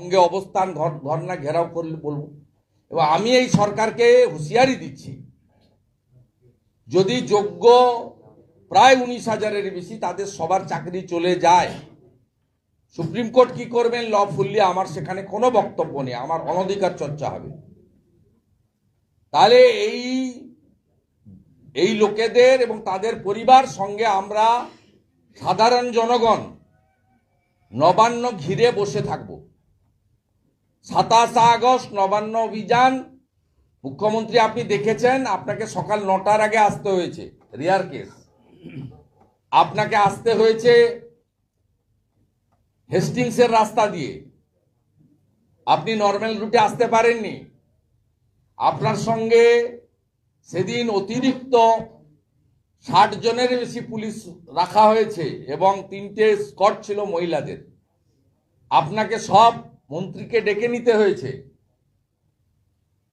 সঙ্গে অবস্থান ধর- ধর্ণা ঘেরাও করলে বলব। এবং আমি এই সরকারকে হুঁশিয়ারি দিচ্ছি। যদি যোগ্য প্রায় উনিশ হাজারের বেশি তাদের সবার চাকরি চলে যায়, সুপ্রিম কোর্ট কি করবেন ল ফুললি আমার সেখানে কোনো বক্তব্য নেই, আমার অনধিকার চর্চা হবে। তাহলে এই এই লোকেদের এবং তাদের পরিবার সঙ্গে আমরা সাধারণ জনগণ নবান্ন ঘিরে বসে থাকব। সাতাশ আগস্ট নবান্ন অভিযান। মুখ্যমন্ত্রী আপনি দেখেছেন, আপনাকে সকাল নটার আগে আসতে হয়েছে, রিয়ার কেস। আপনাকে আসতে হয়েছে হেস্টিংসের রাস্তা দিয়ে। আপনি নর্মাল রুটে আসতে পারেননি। আপনার সঙ্গে সেদিন অতিরিক্ত ষাট জনের বেশি পুলিশ রাখা হয়েছে এবং তিনটে স্কট ছিল মহিলাদের। আপনাকে সব মন্ত্রীকে ডেকে নিতে হয়েছে।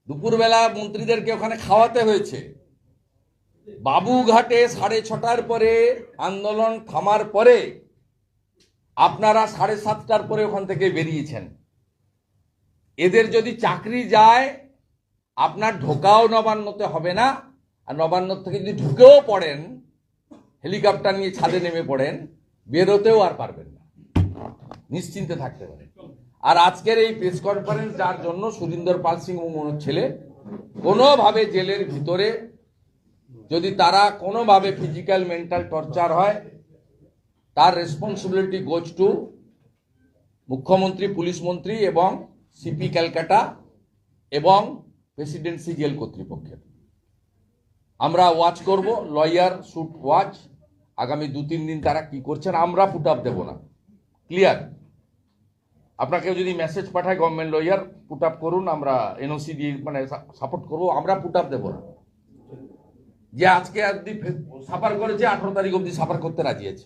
দুপুরবেলা মন্ত্রীদেরকে ওখানে খাওয়াতে হয়েছে। বাবুঘাটে সাড়ে ছটার পরে আন্দোলন থামার পরে আপনারা সাড়ে সাতটার পরে ওখান থেকে বেরিয়েছেন। এদের যদি চাকরি যায়, আপনার ঢোকাও নবান্নতে হবে না। আর নবান্ন থেকে যদি ঢুকেও পড়েন, হেলিকপ্টার নিয়ে ছাদে নেমে পড়েন, বেরোতেও আর পারবেন না। নিশ্চিন্তে থাকতে পারেন। আর আজকের এই প্রেস কনফারেন্স যার জন্য সুরিন্দর পাল সিং মনোর ছেলে কোনোভাবে জেলের ভিতরে যদি তারা কোনোভাবে ফিজিক্যাল মেন্টাল টর্চার হয়, তার রেসপন্সিবিলিটি গোজ টু মুখ্যমন্ত্রী, পুলিশ মন্ত্রী এবং সিপি ক্যালকাটা এবং প্রেসিডেন্সি জেল কর্তৃপক্ষের। আমরা ওয়াচ করব লয়ার শুট ওয়াচ আগামী দু তিন দিন তারা কি করছেন, আমরা ফুট আপ দেবো না। ক্লিয়ার আপনাকে যদি মেসেজ পাঠায় গভর্নমেন্ট লয়ার পুট আপ করুন, আমরা এনওসি দিয়ে মানে সাপোর্ট করব, আমরা পুট আপ দেবো না। যে আজকে অব্দি সাফার করেছে, আঠারো তারিখ অবধি সাফার করতে রাজি আছে।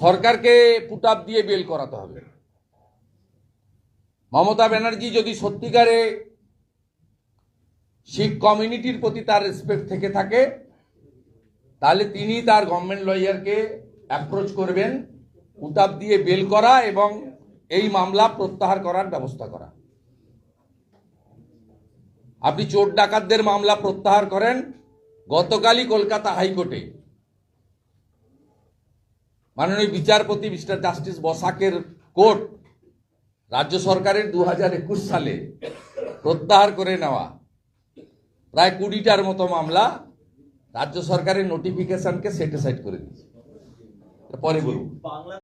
সরকারকে পুট আপ দিয়ে বেল করাতে হবে। মমতা ব্যানার্জি যদি সত্যিকারে শিখ কমিউনিটির প্রতি তার রেসপেক্ট থেকে থাকে, তাহলে তিনি তার গভর্নমেন্ট লয়ারকে অ্যাপ্রোচ করবেন উতাপ দিয়ে বেল করা এবং এই মামলা প্রত্যাহার করার ব্যবস্থা করা। আপনি চোর ডাকাতদের মামলা প্রত্যাহার করেন গতকালই কলকাতা হাইকোর্টে। মাননীয় বিচারপতি মিস্টার জাস্টিস বসাকের কোর্ট রাজ্য সরকারের দু হাজার একুশ সালে প্রত্যাহার করে নেওয়া। প্রায় কুড়িটার মতো মামলা রাজ্য সরকারের নোটিফিকেশনকে সেটিসাইড করে দিয়েছে। পরে বলুন।